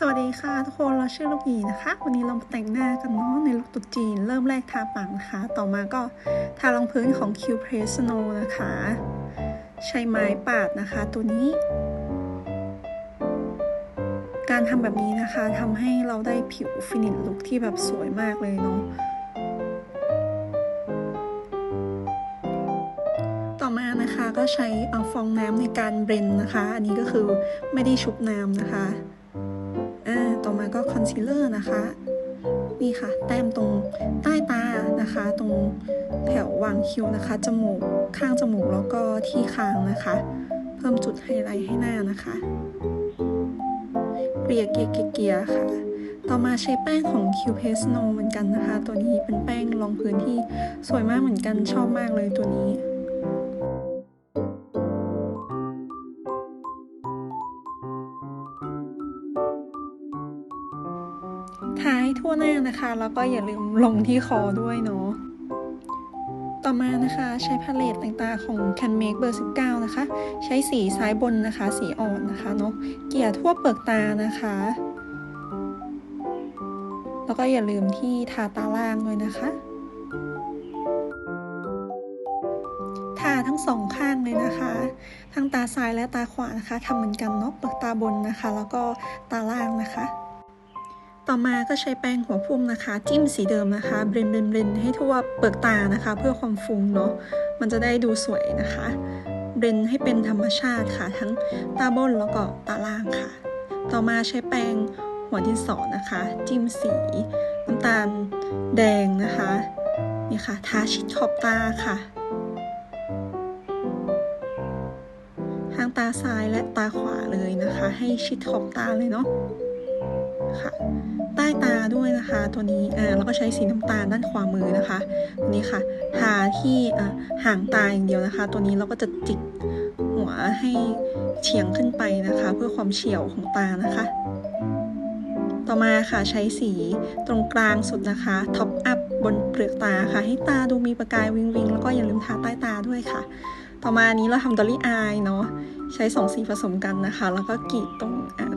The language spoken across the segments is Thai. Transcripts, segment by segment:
สวัสดีค่ะทุกคนเราชื่อลูกหยีนะคะ วันนี้เรามาแต่งหน้ากันเนาะในลุคตุ๊จีน เริ่มแรกทาปากนะคะ ต่อมาก็ทารองพื้นของ Q p r e s n o นะคะ ใช้ไม้ปาดนะคะตัวนี้ การทำแบบนี้นะคะทำให้เราได้ผิวฟินิชลุคที่แบบสวยมากเลยเนาะต่อมานะคะก็ใช้เอาฟองน้ำในการเบรนนะคะ อันนี้ก็คือไม่ได้ชุบน้ำนะคะ อ่าต่อมาก็คอนซีลเลอร์นะคะ นี่ค่ะ แต้มตรงใต้ตานะคะ ตรงแถววางคิ้วนะคะ จมูก ข้างจมูกแล้วก็ที่คางนะคะ เพิ่มจุดไฮไลท์ให้หน้านะคะ เกลี่ยเกลี่ยเกลี่ยค่ะ ต่อมาใช้แป้งของ Q p a s t No เหมือนกันนะคะ ตัวนี้เป็นแป้งรองพื้นที่สวยมากเหมือนกันชอบมากเลยตัวนี้ ทาให้ทั่วหน้านะคะ แล้วก็อย่าลืมลงที่คอด้วยเนาะต่อมานะคะใช้พาเลตต่างๆของ Can Make เบอร์ 19 นะคะ ใช้สีซ้ายบนนะคะ สีอ่อนนะคะเนาะเกลี่ยทั่วเปลือกตานะคะ แล้วก็อย่าลืมที่ทาตาล่างด้วยนะคะทาทั้งสองข้างเลยนะคะทั้งตาซ้ายและตาขวานะคะทำเหมือนกันเนาะเปลือกตาบนนะคะ แล้วก็ตาล่างนะคะ ต่อมาก็ใช้แป้งหัวพุ่มนะคะ จิ้มสีเดิมนะคะเบรนเบรนเบรนให้ทั่วเปลือกตานะคะ เพื่อความฟุ้งเนาะมันจะได้ดูสวยนะคะเบรนให้เป็นธรรมชาติค่ะ ทั้งตาบนแล้วก็ตาล่างค่ะ ต่อมาใช้แป้งหัวดินสอนะคะ จิ้มสีน้ำตาลแดงนะคะนี่ค่ะทาชิดขอบตาค่ะทั้งตาซ้ายและตาขวาเลยนะคะ ให้ชิดขอบตาเลยเนาะ ค่ะ ใต้ตาด้วยนะคะ ตัวนี้อ่าแล้วก็ใช้สีน้ำตาลด้านขวามือนะคะตัวนี้ค่ะ ทาที่อ่าห่างตาอย่างเดียวนะคะ ตัวนี้เราก็จะจิกหัวให้เฉียงขึ้นไปนะคะ เพื่อความเฉียวของตานะคะ ต่อมาค่ะใช้สีตรงกลางสุดนะคะท็อปอัพบนเปลือกตาค่ะ ให้ตาดูมีประกายวิงวิงแล้วก็อย่าลืมทาใต้ตาด้วยค่ะ ต่อมานี้เราทำดอลลี่อายเนาะ ใช้สองสีผสมกันนะคะ แล้วก็กรีดตรง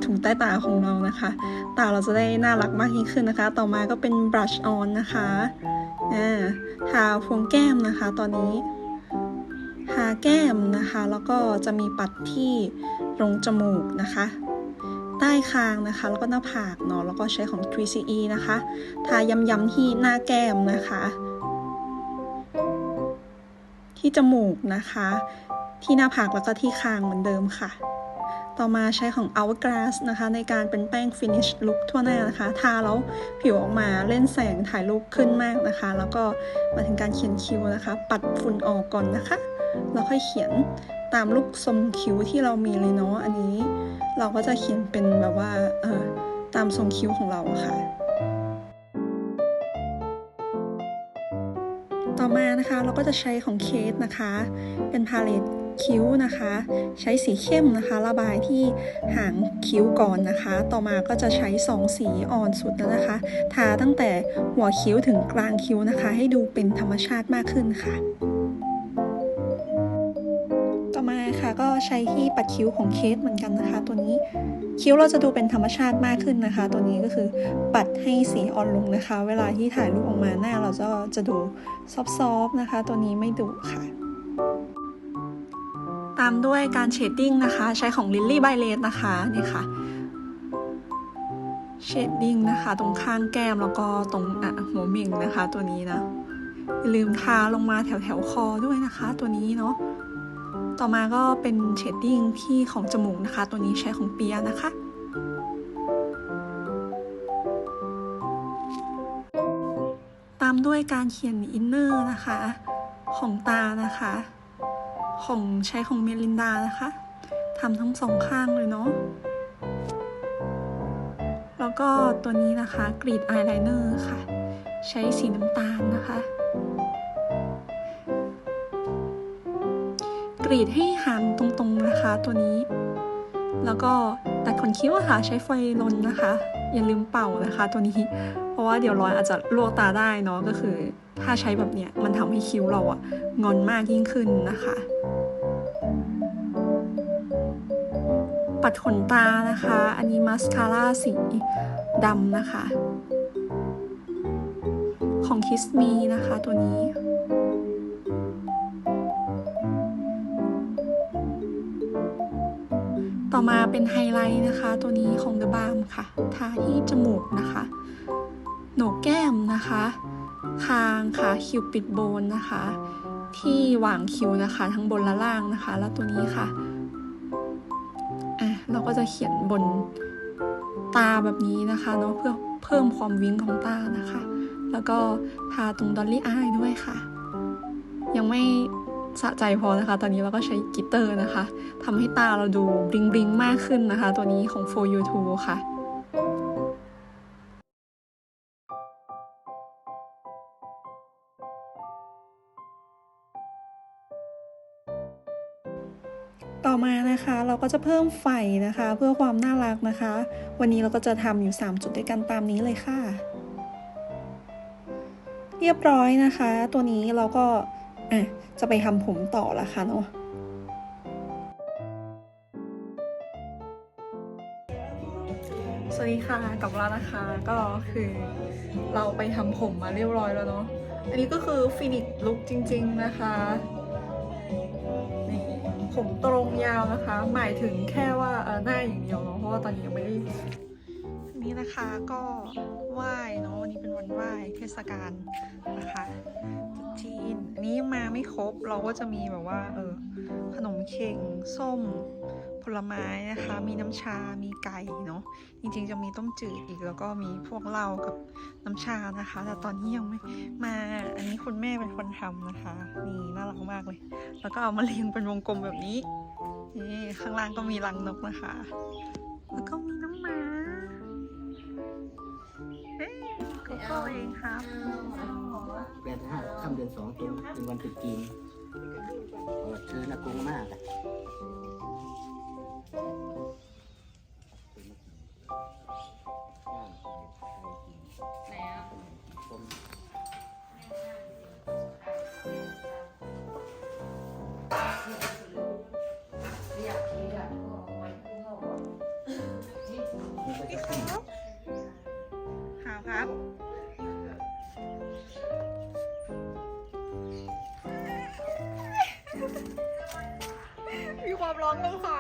ถุงใต้ตาของเรานะคะ ตาเราจะได้น่ารักมากยิ่งขึ้นนะคะ ต่อมาก็เป็นบลัชออนนะคะทาพวงแก้มนะคะ ตอนนี้ทาแก้มนะคะ แล้วก็จะมีปัดที่ตรงจมูกนะคะ ใต้คางนะคะ แล้วก็หน้าผากเนาะ แล้วก็ใช้ของ 3CE นะคะ ทาย้ำๆที่หน้าแก้มนะคะที่จมูกนะคะ ที่หน้าผากแล้วก็ที่คางเหมือนเดิมค่ะ ต่อมาใช้ของ Hourglass นะคะ ในการเป็นแป้ง finish look ทั่วหน้านะคะ ทาแล้วผิวออกมาเล่นแสงถ่ายรูปขึ้นมากนะคะ แล้วก็มาถึงการเขียนคิ้วนะคะ ปัดฝุ่นออกก่อนนะคะ แล้วค่อยเขียนตามลูกทรงคิ้วที่เรามีเลยเนาะอันนี้ เราก็จะเขียนเป็นแบบว่าเออตามทรงคิ้วของเราะค่ะต่อมานะคะเราก็จะใช้ของเคสนะคะ เป็นพาเลต คิ้วนะคะ ใช้สีเข้มนะคะ ระบายที่หางคิ้วก่อนนะคะ ต่อมาก็จะใช้สองสีอ่อนสุดแล้วนะคะ ทาตั้งแต่หัวคิ้วถึงกลางคิ้วนะคะ ให้ดูเป็นธรรมชาติมากขึ้นค่ะต่อมาค่ะก็ใช้ที่ปัดคิ้วของเคสเหมือนกันนะคะ ตัวนี้คิ้วเราจะดูเป็นธรรมชาติมากขึ้นนะคะ ตัวนี้ก็คือปัดให้สีอ่อนลงนะคะ เวลาที่ถ่ายรูปออกมาหน้าเราจะจะดูซอฟๆนะคะ ตัวนี้ไม่ดุค่ะ ตามด้วยการเชดดิ้งนะคะ ใช้ของ Lily by l a d นะคะนี่ค่ะเชดดิ้งนะคะ ตรงข้างแก้มแล้วก็ตรงอะหัวเม่งนะคะ ตัวนี้นะอย่าลืมทาลงมาแถวแถวคอด้วยนะคะ ตัวนี้เนาะต่อมาก็เป็นเชดดิ้งที่ของจมูกนะคะ ตัวนี้ใช้ของเปียนะคะตามด้วยการเขียนอินเนอร์นะคะ ของตานะคะ ของใช้ของเมลินดานะคะทำทั้งสองข้างเลยเนาะแล้วก็ตัวนี้นะคะกรีดอายไลเนอร์ค่ะ ใช้สีน้ำตาลนะคะ กรีดให้หางตรงๆนะคะตัวนี้ แล้วก็ตัดขนคิ้วอะค่ะใช้ไฟลนนะคะ อย่าลืมเป่านะคะตัวนี้ เพราะว่าเดี๋ยวรอยอาจจะลวกตาได้เนาะก็คือถ้าใช้แบบเนี้ยมันทำให้คิ้วเราอะงอนมากยิ่งขึ้นนะคะ ปัดขนตานะคะ อันนี้มาสคาร่าสีดำนะคะ ของ Kiss Me นะคะตัวนี้ต่อมาเป็นไฮไลท์นะคะ ตัวนี้ของ The Balm ค่ะ ทาที่จมูกนะคะ โหนกแก้มนะคะางค่ะคิวปิดโบนนะคะ ที่หว่างคิวนะคะ ทั้งบนและล่างนะคะ แล้วตัวนี้ค่ะอะเราก็จะเขียนบนตาแบบนี้นะคะเนาะเพื่อเพิ่มความวิ้งของตานะคะ แล้วก็ทาตรงดอลลี่อายด้วยค่ะ ยังไม่สะใจพอนะคะ ตอนนี้เราก็ใช้กิตเตอร์นะคะทำให้ตาเราดูบลิงบลิงมากขึ้นนะคะ ตัวนี้ของ For You t o ค่ะ ต่อมานะคะเราก็จะเพิ่มไฟนะคะ เพื่อความน่ารักนะคะ วันนี้เราก็จะทำอยู่ 3 จุดด้วยกันตามนี้เลยค่ะ เรียบร้อยนะคะ ตัวนี้เราก็อะจะไปทำผมต่อละค่ะเนาะสวัสดีค่ะกลับมาแล้วนะคะก็คือเราไปทำผมมาเรียบร้อยแล้วเนาะอันนี้ก็คือฟินิชลุคจริง ๆ นะคะ ผมตรงยาวนะคะ หมายถึงแค่ว่าเออหน้าอย่างเดียวเนาะเพราะว่าตอนนี้ยังไม่ได้นี้นะคะก็ไหว้เนาะวันนี้เป็นวันไหว้เทศกาลนะคะจีนอันนี้ยังมาไม่ครบเราก็จะมีแบบว่า เออขนมเค็งส้ม ผลไม้นะคะ มีน้ำชา มีไก่เนาะ จริงๆจะมีต้มจืดอีกแล้วก็มีพวกเหล้ากับน้ำชานะคะ แต่ตอนนี้ยังไม่มา อันนี้คุณแม่เป็นคนทำนะคะ นี่น่ารักมากเลย แล้วก็เอามาเรียงเป็นวงกลมแบบนี้ นี่ข้างล่างก็มีรังนกนะคะ แล้วก็มีน้องหมาเฮ้ยโกโก้เองครับแปดห้าค่ำเดือนสองตรงเป็นวันตรุษจีนเออเชิญอากงมากอะ พี่ครับหาครับ มีความร้องต้องค่ะ